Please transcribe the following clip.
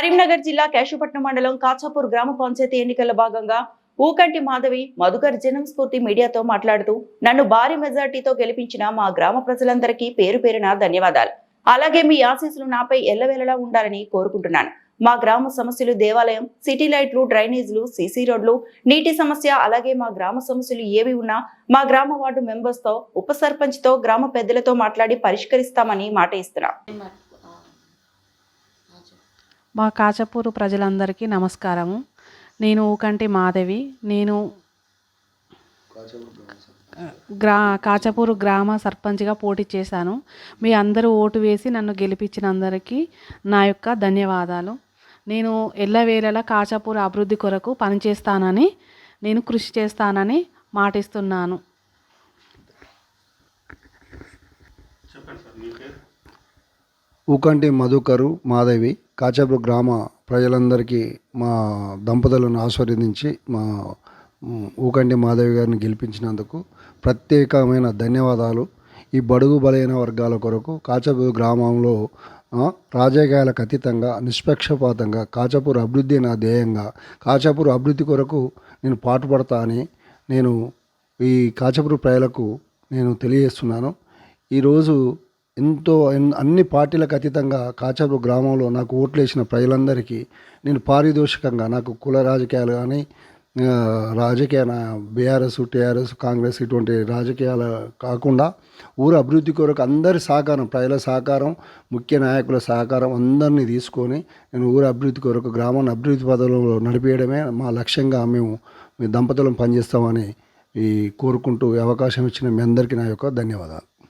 కరీంనగర్ జిల్లా కేశవపట్నం మండలం కాచాపూర్ గ్రామ పంచాయతీ ఎన్నికల భాగంగా ఊకంటి మాధవి మధుకర్ జనం స్ఫూర్తి మీడియాతో మాట్లాడుతూ నన్ను భారీ మెజార్టీతో గెలిపించిన మా గ్రామ ప్రజలందరికీ పేరు పేరున ధన్యవాదాలు. అలాగే మీ ఆశీస్సులు నాపై ఎల్లవేళలా ఉండాలని కోరుకుంటున్నాను. మా గ్రామ సమస్యలు దేవాలయం సిటీ లైట్లు డ్రైనేజీలు సీసీ రోడ్లు నీటి సమస్య అలాగే మా గ్రామ సమస్యలు ఏవి ఉన్నా మా గ్రామ వార్డు మెంబర్స్తో ఉప సర్పంచ్తో గ్రామ పెద్దలతో మాట్లాడి పరిష్కరిస్తామని మాట ఇస్తున్నాను మా కాచపూరు ప్రజలందరికీ నమస్కారము. నేను ఊకంటి మాధవి. నేను గ్రా కాచపూరు గ్రామ సర్పంచ్గా పోటీ చేశాను. మీ అందరూ ఓటు వేసి నన్ను గెలిపించినందరికీ నా యొక్క ధన్యవాదాలు. నేను ఎల్లవేళలా కాచాపూర్ అభివృద్ధి కొరకు పనిచేస్తానని నేను కృషి చేస్తానని మాటిస్తున్నాను. ఊకంటి మధుకరు మాధవి కాచాపూర్ గ్రామ ప్రజలందరికీ మా దంపతులను ఆస్వాదించి మా ఊకంటి మాధవి గారిని గెలిపించినందుకు ప్రత్యేకమైన ధన్యవాదాలు. ఈ బడుగు బలైన వర్గాల కొరకు కాచాపూర్ గ్రామంలో రాజకీయాలకు అతీతంగా నిష్పక్షపాతంగా కాచాపూర్ అభివృద్ధి నా ధ్యేయంగా కాచాపూర్ అభివృద్ధి కొరకు నేను పాటుపడతా అని నేను ఈ కాచపూర్ ప్రజలకు నేను తెలియజేస్తున్నాను. ఈరోజు ఎంతో ఎన్- అన్ని పార్టీలకు అతీతంగా కాచాపూర్ గ్రామంలో నాకు ఓట్లు వేసిన ప్రజలందరికీ నేను పారితోషికంగా నాకు కుల రాజకీయాలు కానీ రాజకీయ బీఆర్ఎస్ టీఆర్ఎస్ కాంగ్రెస్ ఇటువంటి రాజకీయాలు కాకుండా ఊరు అభివృద్ధి కొరకు అందరి సహకారం ప్రజల సహకారం ముఖ్య నాయకుల సహకారం అందరినీ తీసుకొని నేను ఊరు అభివృద్ధి కొరకు గ్రామాన్ని అభివృద్ధి పదంలో నడిపేయడమే మా లక్ష్యంగా మేము మీ దంపతులను పనిచేస్తామని ఈ కోరుకుంటూ అవకాశం ఇచ్చిన మీ అందరికీ నా యొక్క ధన్యవాదాలు.